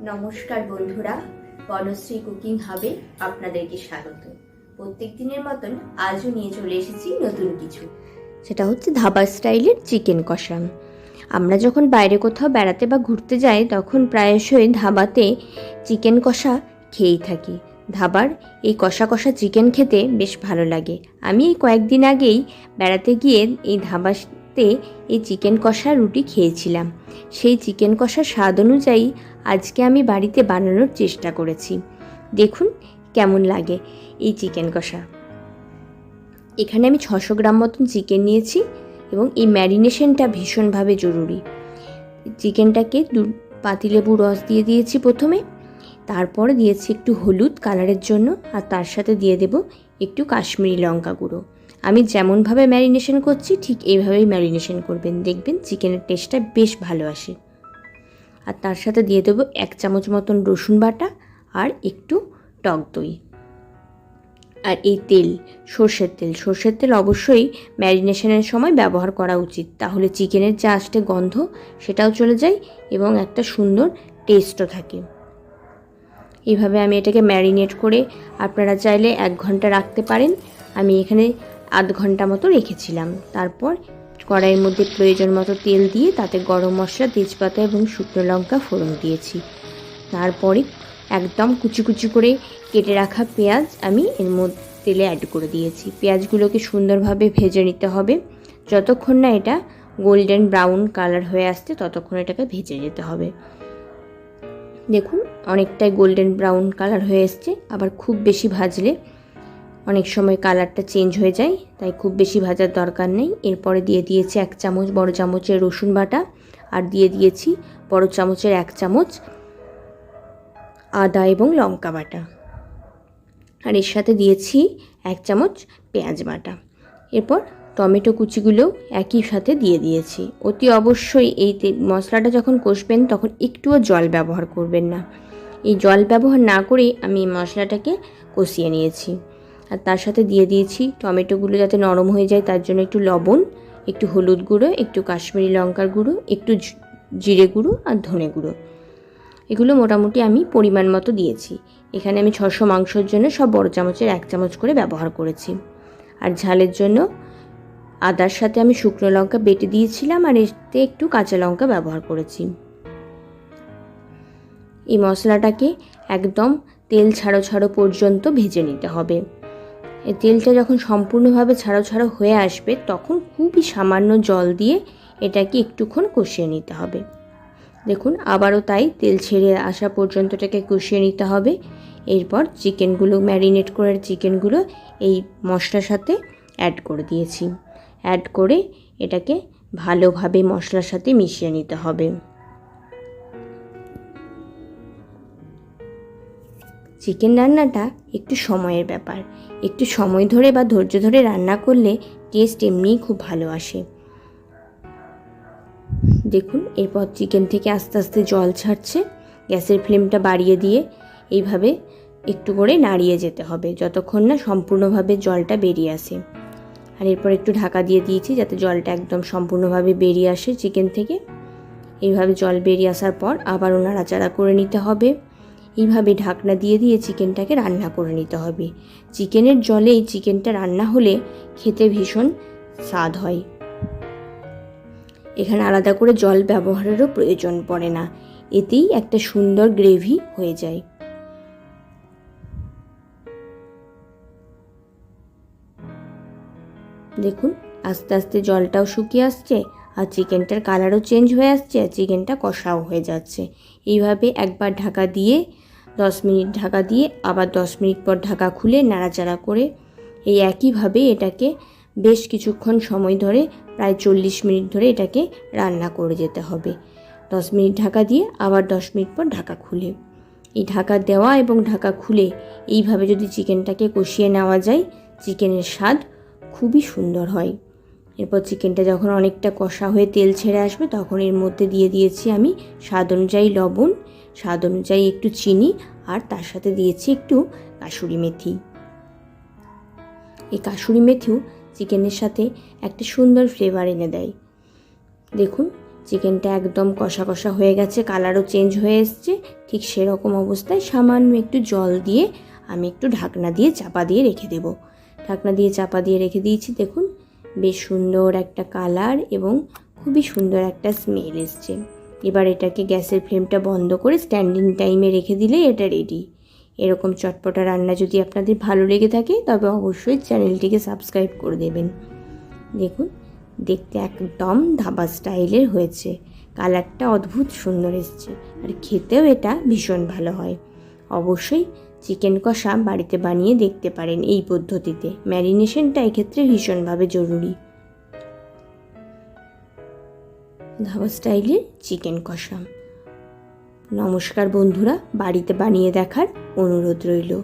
নমস্কার বন্ধুরা, বনশ্রী কুকিং হাবে আপনাদেরকে স্বাগত। প্রত্যেক দিনের মতন আজও নিয়ে চলে এসেছি নতুন কিছু। সেটা হচ্ছে ধাবা স্টাইলের চিকেন কষা। আমরা যখন বাইরে কোথাও বেড়াতে বা ঘুরতে যাই, তখন প্রায়শই ধাবাতে চিকেন কষা খেয়েই থাকি। ধাবার এই কষা কষা চিকেন খেতে বেশ ভালো লাগে। আমি এই কয়েকদিন আগেই বেড়াতে গিয়ে এই ধাবাতে এই চিকেন কষা রুটি খেয়েছিলাম। সেই চিকেন কষার স্বাদ অনুযায়ী আজকে আমি বাড়িতে বানানোর চেষ্টা করেছি। দেখুন কেমন লাগে এই চিকেন কষা। এখানে আমি ছশো গ্রাম মতন চিকেন নিয়েছি এবং এই ম্যারিনেশনটা ভীষণভাবে জরুরি। চিকেনটাকে দু পাতিলেবু রস দিয়ে দিয়েছি প্রথমে। তারপর দিয়েছি একটু হলুদ কালারের জন্য আর তার সাথে দিয়ে দেব একটু কাশ্মীরি লঙ্কা গুঁড়ো। আমি যেমনভাবে ম্যারিনেশন করছি, ঠিক এইভাবেই ম্যারিনেশন করবেন। দেখবেন চিকেনের টেস্টটা বেশ ভালো আসে। আর তার সাথে দিয়ে দেবো এক চামচ মতন রসুন বাটা আর একটু টক দই। আর এই তেল, সর্ষের তেল সর্ষের তেল অবশ্যই ম্যারিনেশনের সময় ব্যবহার করা উচিত। তাহলে চিকেনের যে আসতে গন্ধ, সেটাও চলে যায় এবং একটা সুন্দর টেস্টও থাকে। এইভাবে আমি এটাকে ম্যারিনেট করে আপনারা চাইলে এক ঘণ্টা রাখতে পারেন। আমি এখানে আধ ঘণ্টা মতো রেখেছিলাম। তারপর কড়াইয়ের মধ্যে প্রয়োজন মতো তেল দিয়ে তাতে গরম মশলা, তেজপাতা এবং শুকনো লঙ্কা ফোড়ন দিয়েছি। তারপরে একদম কুচি কুচি করে কেটে রাখা পেঁয়াজ আমি এর মধ্যে তেলে অ্যাড করে দিয়েছি। পেঁয়াজগুলোকে সুন্দরভাবে ভেজে নিতে হবে। যতক্ষণ না এটা গোল্ডেন ব্রাউন কালার হয়ে আসছে, ততক্ষণ এটাকে ভেজে যেতে হবে। দেখুন, অনেকটাই গোল্ডেন ব্রাউন কালার হয়ে এসছে। আবার খুব বেশি ভাজলে অনেক সময় কালারটা চেঞ্জ হয়ে যায়, তাই খুব বেশি ভাজার দরকার নেই। এরপরে দিয়ে দিয়েছি এক চামচ বড় চামচের রসুন বাটা আর দিয়ে দিয়েছি বড় চামচের এক চামচ আদা এবং লঙ্কা বাটা। আর এর সাথে দিয়েছি এক চামচ পেঁয়াজ বাটা। এরপর টমেটো কুচিগুলোও একই সাথে দিয়ে দিয়েছি। অতি অবশ্যই এই মশলাটা যখন কষবেন তখন একটুও জল ব্যবহার করবেন না। এই জল ব্যবহার না করেই আমি মশলাটাকে কষিয়ে নিয়েছি। আর তার সাথে দিয়ে দিয়েছি টমেটোগুলো যাতে নরম হয়ে যায়, তার জন্য একটু লবণ, একটু হলুদ গুঁড়ো, একটু কাশ্মীরি লঙ্কার গুঁড়ো, একটু জিরে গুঁড়ো আর ধনে গুঁড়ো। এগুলো মোটামুটি আমি পরিমাণ মতো দিয়েছি। এখানে আমি ছশো মাংসর জন্য সব বড় চামচের এক চামচ করে ব্যবহার করেছি। আর ঝালের জন্য আদার সাথে আমি শুকনো লঙ্কা বেটে দিয়েছিলাম আর এতে একটু কাঁচা লঙ্কা ব্যবহার করেছি। এই মশলাটাকে একদম তেল ছাড়ো ছাড়ো পর্যন্ত ভেজে নিতে হবে। তেলটা যখন সম্পূর্ণভাবে ছাড়ো ছাড়ো হয়ে আসবে, তখন খুবই সামান্য জল দিয়ে এটাকে একটুক্ষণ কষিয়ে নিতে হবে। দেখুন, আবারও তাই তেল ছেড়ে আসা পর্যন্ত এটাকে কষিয়ে নিতে হবে। এরপর চিকেনগুলো, ম্যারিনেট করে চিকেনগুলো এই মশলার সাথে অ্যাড করে দিয়েছি। অ্যাড করে এটাকে ভালোভাবে মশলার সাথে মিশিয়ে নিতে হবে। চিকেন রান্নাটা একটু সময়ের ব্যাপার। একটু সময় ধরে বা ধৈর্য ধরে রান্না করলে টেস্ট এমনিই খুব ভালো আসে। দেখুন, এরপর চিকেন থেকে আস্তে আস্তে জল ছাড়ছে, গ্যাসের ফ্লেমটা বাড়িয়ে দিয়ে এইভাবে একটু করে নাড়িয়ে যেতে হবে, যতক্ষণ না সম্পূর্ণভাবে জলটা বেরিয়ে আসে। আর এরপর একটু ঢাকা দিয়ে দিয়েছি যাতে জলটা একদম সম্পূর্ণভাবে বেরিয়ে আসে চিকেন থেকে। এইভাবে জল বেরিয়ে আসার পর আবারও নাড়াচাড়া করে নিতে হবে। এইভাবে ঢাকনা দিয়ে দিয়ে চিকেনটাকে রান্না করে নিতে হবে। চিকেনের জলেই চিকেনটা রান্না হলে খেতে ভীষণ স্বাদ হয়। এখানে আলাদা করে জল ব্যবহারেরও প্রয়োজন পড়ে না। এতেই একটা সুন্দর গ্রেভি হয়ে যায়। দেখুন, আস্তে আস্তে জলটাও শুকিয়ে আসছে আর চিকেনটার কালারও চেঞ্জ হয়ে আসছে আর চিকেনটা কষাও হয়ে যাচ্ছে। এইভাবে একবার ঢাকা দিয়ে দশ মিনিট ঢাকা দিয়ে আবার দশ মিনিট পর ঢাকা খুলে নাড়াচাড়া করে এই একইভাবে এটাকে বেশ কিছুক্ষণ সময় ধরে প্রায় চল্লিশ মিনিট ধরে এটাকে রান্না করে যেতে হবে। দশ মিনিট ঢাকা দিয়ে আবার দশ মিনিট পর ঢাকা খুলে। এই ঢাকা দেওয়া এবং ঢাকা খুলে এইভাবে যদি চিকেনটাকে কষিয়ে নেওয়া যায়, চিকেনের স্বাদ খুবই সুন্দর হয়। এরপর চিকেনটা যখন অনেকটা কষা হয়ে তেল ছেড়ে আসবে, তখন এর মধ্যে দিয়ে দিয়েছি আমি স্বাদ অনুযায়ী লবণ স্বাদ অনুযায়ী একটু চিনি আর তার সাথে দিয়েছি একটু কাসুরি মেথি। এই কাসুরি মেথিও চিকেনের সাথে একটা সুন্দর ফ্লেভার এনে দেয়। দেখুন, চিকেনটা একদম কষা কষা হয়ে গেছে কালারও চেঞ্জ হয়ে এসছে, ঠিক সেরকম অবস্থায় সামান্য একটু জল দিয়ে আমি একটু ঢাকনা দিয়ে চাপা দিয়ে রেখে দেব। ঢাকনা দিয়ে চাপা দিয়ে রেখে দিয়েছি, দেখুন, বেশ সুন্দর একটা কালার এবং খুবই সুন্দর একটা স্মেল এসছে। এবার এটাকে গ্যাসের ফ্লেমটা বন্ধ করে স্ট্যান্ডিং টাইমে রেখে দিলে এটা রেডি। এরকম চটপটা রান্না যদি আপনাদের ভালো লেগে থাকে, তবে অবশ্যই চ্যানেলটিকে সাবস্ক্রাইব করে দেবেন। দেখুন, দেখতে একদম ধাবা স্টাইলের হয়েছে। কালারটা অদ্ভুত সুন্দর এসছে আর খেতেও এটা ভীষণ ভালো হয়। অবশ্যই চিকেন কষা বাড়িতে বানিয়ে দেখতে পারেন এই পদ্ধতিতে। ম্যারিনেশনটা এক্ষেত্রে ভীষণভাবে জরুরি। ধাবা স্টাইলের চিকেন কষা। নমস্কার বন্ধুরা বাড়িতে বানিয়ে দেখার অনুরোধ রইল।